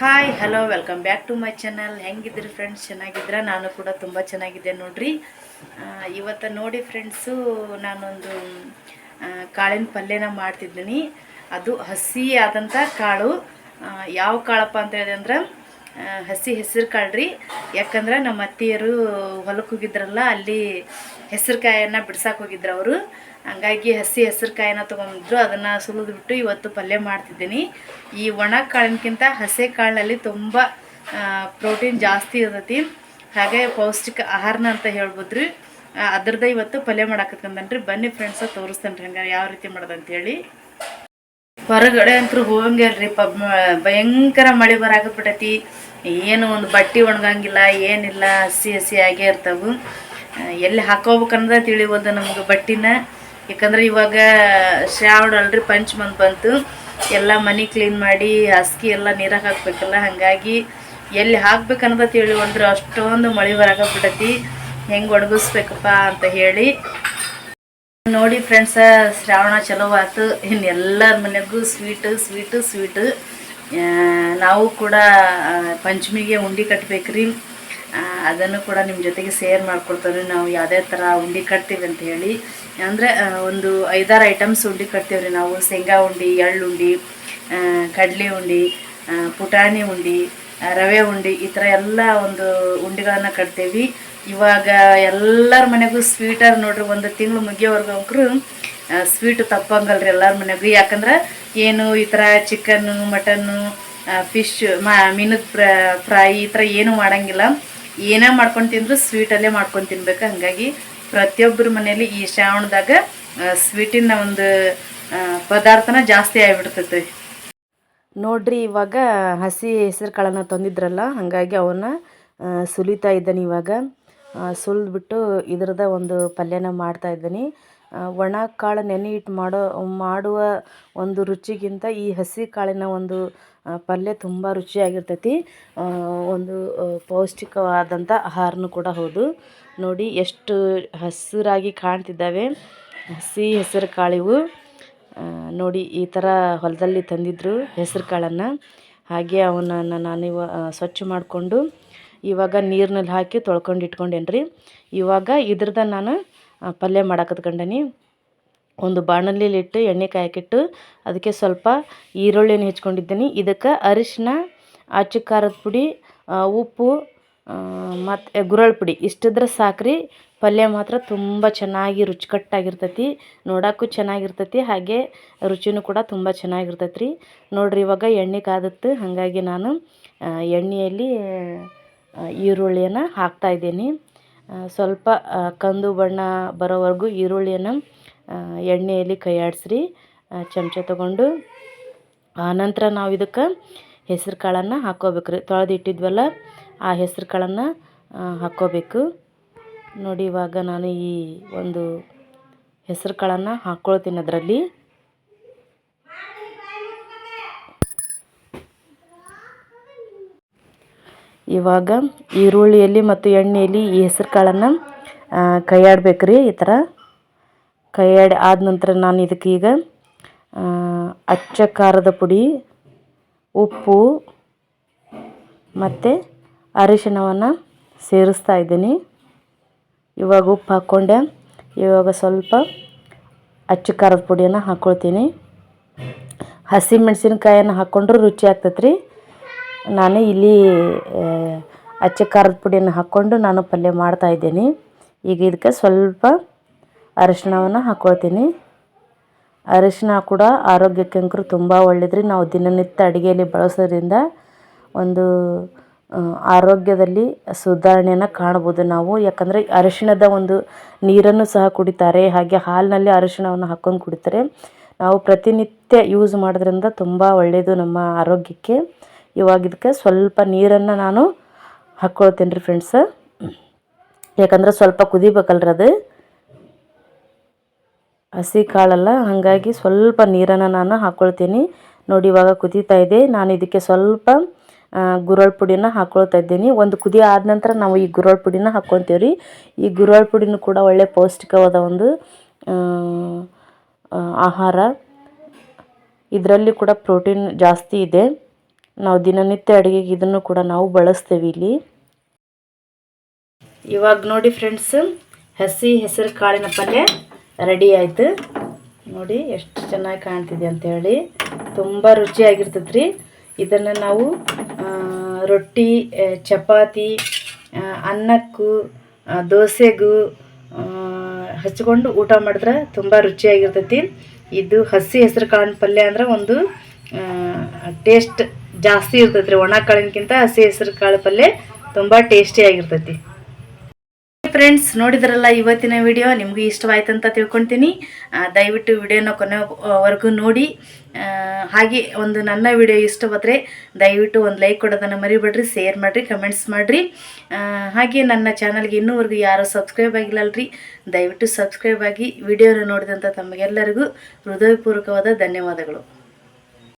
Hi hello welcome back to my channel ಹೆಂಗಿದ್ರಿ friends ಚೆನ್ನಾಗಿದ್ರ ನಾನು ಕೂಡ ತುಂಬ ಚೆನ್ನಾಗಿದ್ದೆ ನೋಡ್ರಿ. ಇವತ್ತು ನೋಡಿ ಫ್ರೆಂಡ್ಸು ನಾನೊಂದು ಕಾಳಿನ ಪಲ್ಯನ ಮಾಡ್ತಿದ್ದೀನಿ. ಅದು ಹಸಿ ಆದಂಥ ಕಾಳು. ಯಾವ ಕಾಳಪ್ಪ ಅಂತ ಹೇಳಿದ್ರೆ ಹಸಿ ಹೆಸರು ಕಾಳು ರೀ ಯಾಕಂದ್ರೆ ನಮ್ಮ ಅತ್ತಿಯರು ಹೊಲಕ್ಕೆ ಹೋಗಿದ್ರಲ್ಲ, ಅಲ್ಲಿ ಹೆಸರುಕಾಯನ್ನ ಬಿಡ್ಸಕ್ಕೆ ಹೋಗಿದ್ರು ಅವರು. ಹಂಗಾಗಿ ಹಸಿ ಹೆಸರುಕಾಯಿನ ತೊಗೊಂಡಿದ್ರು ಅದನ್ನು ಸುಲಿದ್ಬಿಟ್ಟು ಇವತ್ತು ಪಲ್ಯ ಮಾಡ್ತಿದ್ದೀನಿ. ಈ ಒಣ ಕಾಳಿನಕ್ಕಿಂತ ಹಸಿ ಕಾಳಿನಲ್ಲಿ ತುಂಬ ಪ್ರೋಟೀನ್ ಜಾಸ್ತಿ ಇರ್ತೈತಿ. ಹಾಗೆ ಪೌಷ್ಟಿಕ ಆಹಾರನ ಅಂತ ಹೇಳ್ಬೋದ್ರಿ. ಅದ್ರದ ಅದ್ರದ್ದು ಇವತ್ತು ಪಲ್ಯ ಮಾಡಾಕತ್ಕೊಂಡನ್ರಿ. ಬನ್ನಿ ಫ್ರೆಂಡ್ಸ ತೋರಿಸ್ತೇನೆ ರೀ ಹಂಗಾರೆ ಯಾವ ರೀತಿ ಮಾಡೋದಂತೇಳಿ. ಹೊರಗಡೆ ಅಂತೂ ಹೋಗಂಗಿಲ್ರಿ ಪಬ್ ಭಯಂಕರ ಮಳೆ ಬರಾಕತ್ಬಿಟ್ಟೈತಿ ಏನು ಒಂದು ಬಟ್ಟೆ ಒಣಗಂಗಿಲ್ಲ, ಏನಿಲ್ಲ, ಹಸಿ ಹಸಿ ಆಗೇ ಇರ್ತಾವು. ಎಲ್ಲಿ ಹಾಕೋಬೇಕನ್ನೋದ ತಿಳಿಯೋದು ನಮ್ಗೆ ಬಟ್ಟಿನ. ಯಾಕಂದ್ರೆ ಇವಾಗ ಶ್ರಾವಣ ಅಲ್ರಿ ಪಂಚಮಂತ್ ಬಂತು. ಎಲ್ಲ ಮನೆ ಕ್ಲೀನ್ ಮಾಡಿ ಹಾಸಿಗೆ ಎಲ್ಲ ನೀರಾಗ ಹಾಕ್ಬೇಕಲ್ಲ ಹಾಗಾಗಿ ಎಲ್ಲಿ ಹಾಕ್ಬೇಕನ್ನೋದ ತಿಳಿವಂದ್ರೆ ಅಷ್ಟೊಂದು ಮಳೆ ಬಿಡತಿ ಹೆಂಗೆ ಒಣಗಿಸ್ಬೇಕಪ್ಪ ಅಂತ ಹೇಳಿ. ನೋಡಿ ಫ್ರೆಂಡ್ಸ ಶ್ರಾವಣ ಚಲೋ ಆತು. ಇನ್ನು ಎಲ್ಲರ ಮನೆಗೂ ಸ್ವೀಟು ಸ್ವೀಟು ಸ್ವೀಟು ನಾವು ಕೂಡ ಪಂಚಮಿಗೆ ಉಂಡೆ ಕಟ್ಬೇಕ್ರಿ. ಆ, ಅದನ್ನು ಕೂಡ ನಿಮ್ಮ ಜೊತೆಗೆ ಶೇರ್ ಮಾಡ್ಕೊಡ್ತಾರೆ. ನಾವು ಯಾವುದೇ ಥರ ಉಂಡೆ ಕಟ್ತೀವಿ ಅಂತ ಹೇಳಿ. ಅಂದರೆ ಒಂದು ಐದಾರು ಐಟಮ್ಸ್ ಉಂಡಿ ಕಟ್ತೀವ್ರಿ ನಾವು. ಶೇಂಗಾ ಉಂಡೆ, ಎಳ್ಳು ಕಡಲೆ ಉಂಡೆ ಪುಟಾಣಿ ಉಂಡೆ ರವೆ ಉಂಡೆ, ಈ ಥರ ಎಲ್ಲ ಒಂದು ಉಂಡೆಗಳನ್ನು ಕಟ್ತೀವಿ. ಇವಾಗ ಎಲ್ಲರ ಮನೆಗೂ ಸ್ವೀಟರ್ ನೋಡ್ರಿ, ಒಂದು ತಿಂಗಳು ಮುಗಿಯೋವರೆಗೂ ಅಂಕರು ಸ್ವೀಟ್ ತಪ್ಪಂಗಲ್ರಿ ಎಲ್ಲರ ಮನೆಗೂ. ಯಾಕಂದ್ರೆ, ಏನು ಈ ಥರ ಚಿಕನ್ನು ಮಟನ್ನು ಫಿಶ್ ಮೀನದ ಫ್ರೈ ಈ ಥರ ಏನು ಮಾಡಂಗಿಲ್ಲ. ಏನೇ ಮಾಡ್ಕೊಂಡು ತಿಂದ್ರು ಸ್ವೀಟಲ್ಲೇ ಮಾಡ್ಕೊಂಡು ತಿನ್ಬೇಕು. ಹಾಗಾಗಿ ಪ್ರತಿಯೊಬ್ಬರ ಮನೆಯಲ್ಲಿ ಈ ಶ್ರಾವಣದಾಗ ಸ್ವೀಟಿನ ಒಂದು ಪದಾರ್ಥನ ಜಾಸ್ತಿ ಆಗಿಬಿಡ್ತೈತೆ. ನೋಡ್ರಿ, ಇವಾಗ ಹಸಿ ಹೆಸರು ಕಾಳನ್ನು ತಂದಿದ್ರಲ್ಲ, ಹಾಗಾಗಿ ಅವನ್ನ ಸುಲಿತಾ ಇದ್ದಾನೆ ಇವಾಗ. ಸುಲಿದ್ಬಿಟ್ಟು ಇದ್ರದ ಒಂದು ಪಲ್ಯನ ಮಾಡ್ತಾ ಇದ್ದೀನಿ. ಒಣ ಕಾಳು ನೆನೆ ಇಟ್ಟು ಮಾಡೋ, ಮಾಡುವ ಒಂದು ರುಚಿಗಿಂತ ಈ ಹಸಿ ಕಾಳಿನ ಒಂದು ಪಲ್ಯ ತುಂಬ ರುಚಿಯಾಗಿರ್ತೈತಿ. ಒಂದು ಪೌಷ್ಟಿಕವಾದಂಥ ಆಹಾರನೂ ಕೂಡ ಹೌದು. ನೋಡಿ ಎಷ್ಟು ಹಸಿರಾಗಿ ಕಾಣ್ತಿದ್ದಾವೆ. ಹಸಿ ಹೆಸರು ಕಾಳಿವು. ನೋಡಿ ಈ ಥರ ಹೊಲದಲ್ಲಿ ತಂದಿದ್ದರು ಹೆಸರು ಕಾಳನ್ನು. ಹಾಗೆ ಅವನನ್ನು ನಾನು ಸ್ವಚ್ಛ ಮಾಡಿಕೊಂಡು ಇವಾಗ ನೀರಿನಲ್ಲಿ ಹಾಕಿ ತೊಳ್ಕೊಂಡು ಇಟ್ಕೊಂಡೇನ್ರಿ. ಇವಾಗ ಇದ್ರದ್ದು ನಾನು ಪಲ್ಯ ಮಾಡಾಕತ್ಕೊಂಡೇನಿ ಒಂದು ಬಾಣಲಿಲಿಟ್ಟು ಎಣ್ಣೆ ಕಾಯಕ್ಕಿಟ್ಟು ಅದಕ್ಕೆ ಸ್ವಲ್ಪ ಈರುಳ್ಳಿಯನ್ನು ಹೆಚ್ಕೊಂಡಿದ್ದೀನಿ. ಇದಕ್ಕೆ ಅರಿಶಿನ, ಆಚು ಖಾರದ ಪುಡಿ ಉಪ್ಪು ಮತ್ತು ಗುರಳ್ ಪುಡಿ. ಇಷ್ಟಿದ್ರೆ ಸಾಕ್ರಿ. ಪಲ್ಯ ಮಾತ್ರ ತುಂಬ ಚೆನ್ನಾಗಿ ರುಚಿಕಟ್ಟಾಗಿರ್ತೈತಿ. ನೋಡೋಕ್ಕೂ ಚೆನ್ನಾಗಿರ್ತೈತಿ. ಹಾಗೆ ರುಚಿನೂ ಕೂಡ ತುಂಬ ಚೆನ್ನಾಗಿರ್ತೈತಿ ರೀ ನೋಡಿರಿ ಇವಾಗ ಎಣ್ಣೆ ಕಾದತ್ತು ಹಾಗಾಗಿ ನಾನು ಎಣ್ಣೆಯಲ್ಲಿ ಈರುಳ್ಳಿಯನ್ನು ಹಾಕ್ತಾಯಿದ್ದೀನಿ ಸ್ವಲ್ಪ ಕಂದು ಬಣ್ಣ ಬರೋವರೆಗೂ ಈರುಳ್ಳಿಯನ್ನು ಎಣ್ಣೆಯಲ್ಲಿ ಕೈಯಾಡಿಸ್ರಿ. ಚಮಚ ತಗೊಂಡು ಆನಂತರ ನಾವು ಇದಕ್ಕೆ ಹೆಸರು ಕಾಳನ್ನು ಹಾಕ್ಕೋಬೇಕು ರೀ ತೊಳೆದಿಟ್ಟಿದ್ವಲ್ಲ, ಆ ಹೆಸರು ಕಾಳನ್ನು ಹಾಕ್ಕೋಬೇಕು. ನೋಡಿ ಇವಾಗ ನಾನು ಈ ಒಂದು ಹೆಸರು ಕಾಳನ್ನು ಹಾಕ್ಕೊಳ್ತೀನಿ ಅದರಲ್ಲಿ. ಇವಾಗ ಈರುಳ್ಳಿಯಲ್ಲಿ ಮತ್ತು ಎಣ್ಣೆಯಲ್ಲಿ ಈ ಹೆಸ್ರು ಕಾಳನ್ನು ಈ ಥರ ಕೈಯಾಡಿ ಆದ ನಂತರ ನಾನು ಇದಕ್ಕೆ ಈಗ ಆ, ಅಚ್ಚ ಖಾರದ ಪುಡಿ ಉಪ್ಪು ಮತ್ತು ಅರಿಶಿಣವನ್ನು ಸೇರಿಸ್ತಾ ಇದ್ದೀನಿ. ಇವಾಗ ಉಪ್ಪು ಹಾಕ್ಕೊಂಡೆ. ಇವಾಗ ಸ್ವಲ್ಪ ಅಚ್ಚ ಖಾರದ ಪುಡಿಯನ್ನು ಹಾಕ್ಕೊಳ್ತೀನಿ ಹಸಿ ಹಾಕ್ಕೊಂಡ್ರೂ ರುಚಿ ಆಗ್ತೈತೆ ರೀ ನಾನು ಇಲ್ಲಿ ಅಚ್ಚ ಖಾರದ ಪುಡಿಯನ್ನು ಹಾಕ್ಕೊಂಡು ನಾನು ಪಲ್ಯ ಮಾಡ್ತಾ ಇದ್ದೀನಿ. ಈಗ ಇದಕ್ಕೆ ಸ್ವಲ್ಪ ಅರಿಶಿಣವನ್ನು ಹಾಕ್ಕೊಳ್ತೀನಿ ಅರಿಶಿನ ಕೂಡ ಆರೋಗ್ಯಕ್ಕೆ ಅಂಕರು ತುಂಬ ಒಳ್ಳೆಯದ್ರಿ ನಾವು ದಿನನಿತ್ಯ ಅಡುಗೆಯಲ್ಲಿ ಬಳಸೋದ್ರಿಂದ ಒಂದು ಆರೋಗ್ಯದಲ್ಲಿ ಸುಧಾರಣೆಯನ್ನು ಕಾಣ್ಬೋದು ನಾವು. ಯಾಕಂದರೆ ಅರಿಶಿಣದ ಒಂದು ನೀರನ್ನು ಸಹ ಕುಡಿತಾರೆ. ಹಾಗೆ ಹಾಲಿನಲ್ಲಿ ಅರಿಶಿಣವನ್ನು ಹಾಕ್ಕೊಂಡು ಕುಡಿತಾರೆ. ನಾವು ಪ್ರತಿನಿತ್ಯ ಯೂಸ್ ಮಾಡೋದ್ರಿಂದ ತುಂಬ ಒಳ್ಳೆಯದು ನಮ್ಮ ಆರೋಗ್ಯಕ್ಕೆ. ಇವಾಗ ಇದಕ್ಕೆ ಸ್ವಲ್ಪ ನೀರನ್ನು ನಾನು ಹಾಕ್ಕೊಳ್ತೀನಿ ರೀ ಫ್ರೆಂಡ್ಸ ಯಾಕಂದ್ರೆ ಸ್ವಲ್ಪ ಕುದಿಬೇಕಲ್ರಿ ಅದು. ಹಸಿ ಕಾಳಲ್ಲ, ಹಾಗಾಗಿ ಸ್ವಲ್ಪ ನೀರನ್ನು ನಾನು ಹಾಕ್ಕೊಳ್ತೀನಿ. ನೋಡಿ, ಇವಾಗ ಕುದೀತಾ ಇದೆ. ನಾನು ಇದಕ್ಕೆ ಸ್ವಲ್ಪ ಗುರಳ್ ಪುಡಿನ ಹಾಕ್ಕೊಳ್ತಾ ಇದ್ದೀನಿ. ಒಂದು ಕುದಿ ಆದ ನಂತರ ನಾವು ಈ ಗುರಳ್ ಪುಡಿನ ಹಾಕ್ಕೊತೀವಿ ರೀ. ಈ ಗುರಳ್ ಪುಡಿನೂ ಕೂಡ ಒಳ್ಳೆ ಪೌಷ್ಟಿಕವಾದ ಒಂದು ಆಹಾರ. ಇದರಲ್ಲಿ ಕೂಡ ಪ್ರೋಟೀನ್ ಜಾಸ್ತಿ ಇದೆ. ನಾವು ದಿನನಿತ್ಯ ಅಡುಗೆಗೆ ಇದನ್ನು ಕೂಡ ನಾವು ಬಳಸ್ತೇವೆ ಇಲ್ಲಿ. ಇವಾಗ ನೋಡಿ ಫ್ರೆಂಡ್ಸ್ ಹಸಿ ಹೆಸರು ಕಾಳಿನ ಪಲ್ಯ ರೆಡಿ ಆಯಿತು. ನೋಡಿ ಎಷ್ಟು ಚೆನ್ನಾಗಿ ಕಾಣ್ತಿದೆ ಅಂಥೇಳಿ ತುಂಬ ರುಚಿಯಾಗಿರ್ತೈತೆ ರೀ ಇದನ್ನು ನಾವು ರೊಟ್ಟಿ ಚಪಾತಿ ಅನ್ನಕ್ಕೂ ದೋಸೆಗೂ ಹಚ್ಕೊಂಡು ಊಟ ಮಾಡಿದ್ರೆ ತುಂಬ ರುಚಿಯಾಗಿರ್ತೈತಿ. ಇದು ಹಸಿ ಹೆಸರು ಕಾಳಿನ ಪಲ್ಯ ಅಂದ್ರೆ ಒಂದು ಟೇಸ್ಟ್ ಜಾಸ್ತಿ ಇರ್ತೈತಿ ರೀ ಒಣ ಕಾಳಿನ್ಕಿಂತ ಹಸಿ ಹೆಸರು ಕಾಳು ಪಲ್ಯ ತುಂಬ ಟೇಸ್ಟಿಯಾಗಿರ್ತೈತಿ ಫ್ರೆಂಡ್ಸ್ ನೋಡಿದ್ರಲ್ಲ ಇವತ್ತಿನ ವಿಡಿಯೋ ನಿಮಗೂ ಇಷ್ಟವಾಯ್ತು ಅಂತ ತಿಳ್ಕೊತೀನಿ. ದಯವಿಟ್ಟು ವಿಡಿಯೋನ ಕೊನೆವರೆಗೂ ನೋಡಿ. ಹಾಗೆ ಒಂದು ನನ್ನ ವಿಡಿಯೋ ಇಷ್ಟವಾದರೆ ದಯವಿಟ್ಟು ಒಂದು ಲೈಕ್ ಕೊಡೋದನ್ನು ಮರಿಬೇಡ್ರಿ ಶೇರ್ ಮಾಡಿರಿ ಕಮೆಂಟ್ಸ್ ಮಾಡಿರಿ. ಹಾಗೆ ನನ್ನ ಚಾನಲ್ಗೆ ಇನ್ನೂವರೆಗೂ ಯಾರು ಸಬ್ಸ್ಕ್ರೈಬ್ ಆಗಿಲ್ಲಲ್ರಿ, ದಯವಿಟ್ಟು ಸಬ್ಸ್ಕ್ರೈಬ್ ಆಗಿ ವಿಡಿಯೋನ ನೋಡಿದಂಥ ತಮಗೆಲ್ಲರಿಗೂ ಹೃದಯಪೂರ್ವಕವಾದ ಧನ್ಯವಾದಗಳು.